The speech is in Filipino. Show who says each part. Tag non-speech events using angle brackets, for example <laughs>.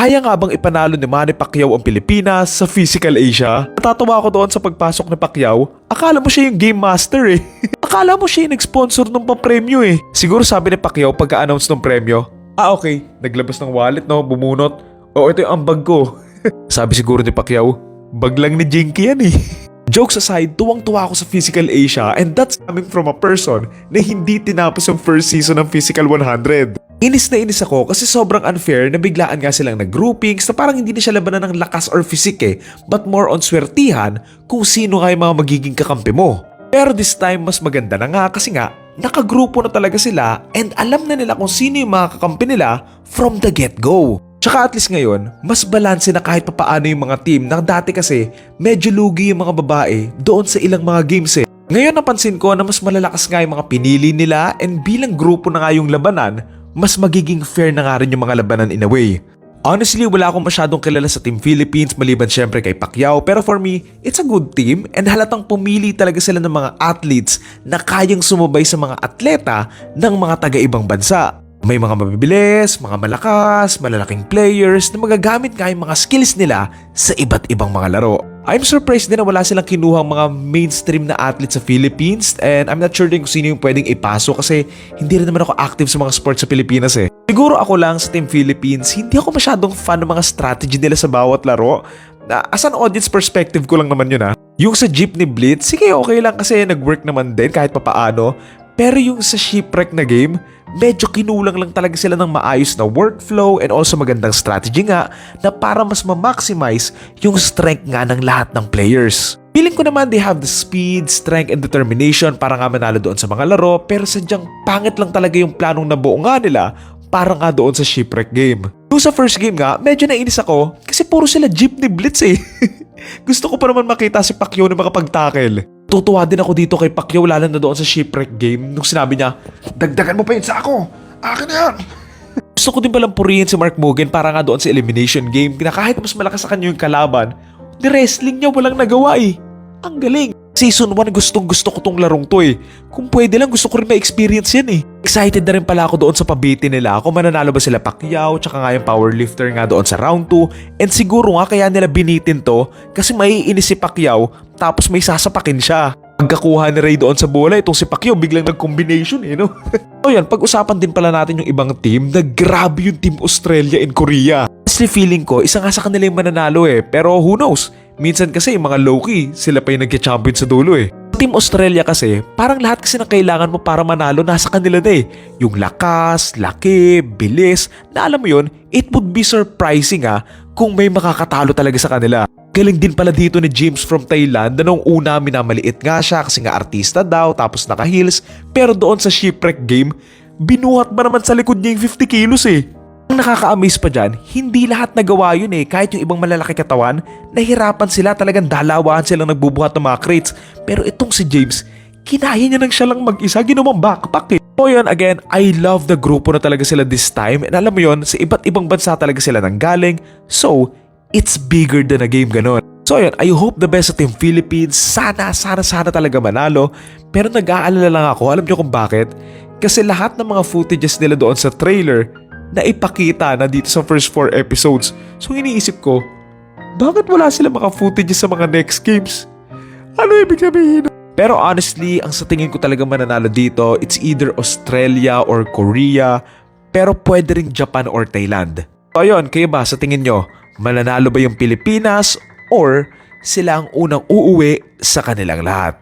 Speaker 1: Kaya nga bang ipanalo ni Manny Pacquiao ang Pilipinas sa Physical Asia? Natatawa ako doon sa pagpasok ni Pacquiao. Akala mo siya yung game master eh. <laughs> Akala mo siya yung nag-sponsor ng papremyo eh. Siguro sabi ni Pacquiao pagka-announce ng premyo, Ah okay, naglabas ng wallet no, bumunot. O ito yung ambag ko. <laughs> sabi siguro ni Pacquiao, bag lang ni Jinky yan eh. <laughs> Jokes aside, tuwang-tuwa ako sa Physical Asia and that's coming from a person na hindi tinapos yung first season ng Physical 100. Inis na inis ako kasi sobrang unfair na biglaan nga silang nag-groupings na parang hindi na siya labanan ng lakas or physique eh, but more on swertihan kung sino nga yung mga magiging kakampi mo. Pero this time mas maganda na nga kasi nga nakagrupo na talaga sila and alam na nila kung sino yung mga kakampi nila from the get-go. Tsaka at least ngayon, mas balanse na kahit papaano yung mga team na dati kasi medyo lugi yung mga babae doon sa ilang mga games eh. Ngayon napansin ko na mas malalakas nga yung mga pinili nila and bilang grupo na nga yung labanan, mas magiging fair na nga rin yung mga labanan in a way. Honestly, wala akong masyadong kilala sa Team Philippines maliban syempre kay Pacquiao pero for me, it's a good team and halatang pumili talaga sila ng mga athletes na kayang sumabay sa mga atleta ng mga taga-ibang bansa. May mga mabibilis, mga malakas, malalaking players na magagamit nga yung mga skills nila sa iba't ibang mga laro. I'm surprised din na wala silang kinuhang mga mainstream na athletes sa Philippines and I'm not sure din kung sino yung pwedeng ipasok kasi hindi rin naman ako active sa mga sports sa Pilipinas eh. Siguro ako lang sa Team Philippines, hindi ako masyadong fan ng mga strategy nila sa bawat laro. Na, as an audience perspective ko lang naman yun ah. Yung sa Jeepney Blitz, sige okay lang kasi nag-work naman din kahit papaano. Pero yung sa shipwreck na game, medyo kinulang lang talaga sila ng maayos na workflow and also magandang strategy nga na para mas ma-maximize yung strength nga ng lahat ng players. Feeling ko naman they have the speed, strength, and determination para nga manalo doon sa mga laro pero sadyang pangit lang talaga yung planong nabuo nga nila para nga doon sa shipwreck game. Yung sa first game nga, medyo nainis ako kasi puro sila jeepney blitz eh. <laughs> Gusto ko pa naman makita si Pacquiao na makapag-tackle. Tutuwa din ako dito kay Pacquiao lalo na doon sa shipwreck game nung sinabi niya, Dagdagan mo pa yun sa ako! Akin na yan! <laughs> Gusto ko din palang purihin si Mark Mogan para nga doon sa elimination game na kahit mas malakas sa kanya yung kalaban, ni wrestling niya walang nagawa eh. Ang galing! Season 1 gustong gusto ko tong larong to eh. Kung pwede lang gusto ko rin ma-experience yan eh. Excited na rin pala ako doon sa pabiti nila kung mananalo ba sila Pacquiao tsaka nga yung powerlifter nga doon sa round 2 and siguro nga kaya nila binitin to kasi maiinis si Pacquiao tapos may sasapakin siya. Pagkakuha ni Ray doon sa bola, itong si Pacquiao biglang nag-combination eh, no? <laughs> so yan, pag-usapan din pala natin yung ibang team na grabe yung Team Australia and Korea. Honestly feeling ko, isa nga sa kanila yung mananalo eh, pero who knows? Minsan kasi yung mga low-key, sila pa yung nagka-champion sa dulo eh. Team Australia kasi, parang lahat kasi ng kailangan mo para manalo nasa kanila na eh. Yung lakas, laki, bilis, na alam mo yun, it would be surprising ah kung may makakatalo talaga sa kanila. Galing din pala dito ni James from Thailand na nung una minamaliit nga siya kasi nga artista daw tapos naka-heels pero doon sa shipwreck game, binuhat ba naman sa likod niya yung 50 kilos eh. Ang nakaka-amaze pa dyan, hindi lahat nagawa yun eh. Kahit yung ibang malalaki katawan, nahirapan sila talagang dalawahan silang nagbubuhat ng mga crates. Pero itong si James, kinaya niya nang siya lang mag-isa, ginawang backpack eh. So yun, again, I love the grupo na talaga sila this time. And alam mo yun, sa iba't ibang bansa talaga sila nang galing. So, it's bigger than a game ganon. So yun, I hope the best sa Team Philippines. Sana, sana, sana talaga manalo. Pero nag-aalala lang ako, alam niyo kung bakit? Kasi lahat ng mga footages nila doon sa trailer na ipakita na dito sa first 4 episodes. So iniisip ko, bakit wala sila mga footages sa mga next games? Ano ibig sabihin? Pero honestly, ang sa tingin ko talaga mananalo dito, it's either Australia or Korea, pero pwede rin Japan or Thailand. So ayun, kayo ba sa tingin nyo, mananalo ba yung Pilipinas or sila ang unang uuwi sa kanilang lahat?